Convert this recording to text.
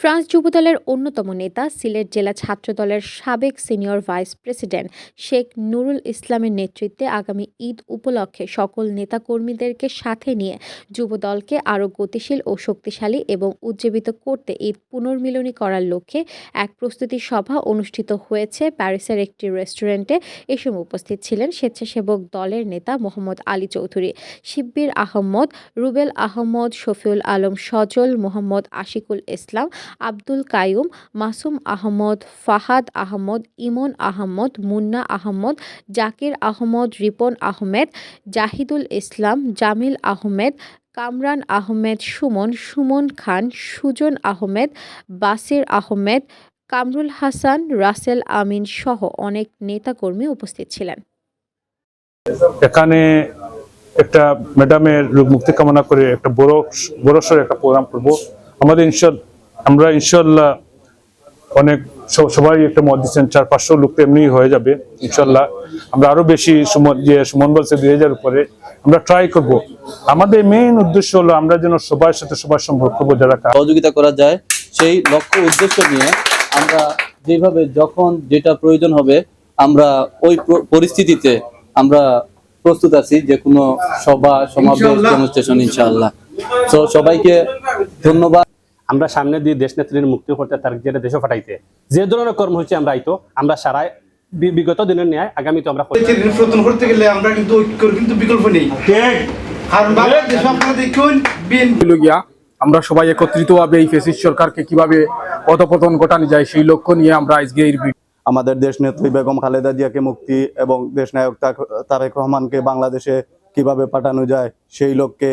France যুবদলের অন্যতম নেতা, সিলেট জেলা ছাত্রদলের সাবেক senior vice president Sheikh Nurul ইসলামের নেতৃত্বে আগামী ঈদ উপলক্ষে সকল নেতাকর্মীদেরকে সাথে নিয়ে যুবদলকে আরও গতিশীল ও শক্তিশালী এবং উজ্জীবিত করতে ঈদ পুনর্মিলনী করার লক্ষ্যে এক প্রস্তুতি সভা অনুষ্ঠিত হয়েছে। প্যারিসের একটি রেস্টুরেন্টে এ সময় উপস্থিত ছিলেন স্বেচ্ছাসেবক দলের নেতা মোহাম্মদ আলী চৌধুরী, শিব্বির আহমদ, রুবেল আহমদ, শফিউল আলম সজল, মোহাম্মদ আশিকুল ইসলাম আব্দুল কায়ুম মাসুম আহমদ, ফাহাদ আহমদ, ইমন আহমদ, মুন্না আহমদ, জাকির আহমদ, রিপন আহমেদ, জাহিদুল ইসলাম, জামিল আহমেদ, কামরান আহমেদ, সুমন সুমন খান, সুজন আহমেদ, বাসির আহমেদ, কামরুল হাসান, রাসেল আমিন সহ অনেক নেতাকর্মী উপস্থিত ছিলেন। এখানে একটা ম্যাডামের রোগ মুক্তি কামনা করে একটা বড়, বড়সড় একটা প্রোগ্রাম করব। আমাদের ইনশাল আমরা ইনশাল্লাহ অনেক সবাই একটা মত দিচ্ছেন চার পাঁচশো লোক তো এমনি হয়ে যাবে ইনশাল্লাহ আমরা আরও বেশি সুমন যে সুমন বলছে দুই হাজার উপরে আমরা ট্রাই করব। আমাদের মেইন উদ্দেশ্য হলো আমরা যেন সবার সাথে সবার সম্পর্ক বজায় রাখা। সহযোগিতা করা যায় সেই লক্ষ্য উদ্দেশ্য নিয়ে আমরা যেভাবে যখন যেটা প্রয়োজন হবে আমরা ওই পরিস্থিতিতে আমরা প্রস্তুত আছি যে কোনো সভা সমাবেশ ডেমনস্ট্রেশন ইনশাআল্লাহ। তো সবাইকে ধন্যবাদ। আমরা সামনে দিয়ে দেশ নেত্রীর মুক্তি করতে তার যেটা দেশে ফাটাইতে যে ধরনের কর্ম হচ্ছে আমরা আইতো আমরা সারাই বিগত দিনের ন্যায় আগামী তো আমরা। করতে গেলে আমরা কিন্তু ঐক্যর কিন্তু বিকল্প নেই। কারণ বাংলাদেশ আপনারা দেখুন বিএনপি আমরা সবাই একত্রিতভাবে এই ফেসিস সরকারকে কীভাবে অধপতন ঘটানো যায় সেই লক্ষ্য নিয়ে আমরা আজকে এই আমাদের দেশ নেত্রী বেগম খালেদা জিয়াকে মুক্তি এবং দেশ নায়ক তারেক রহমানকে বাংলাদেশে কীভাবে পাঠানো যায় সেই লক্ষ্যে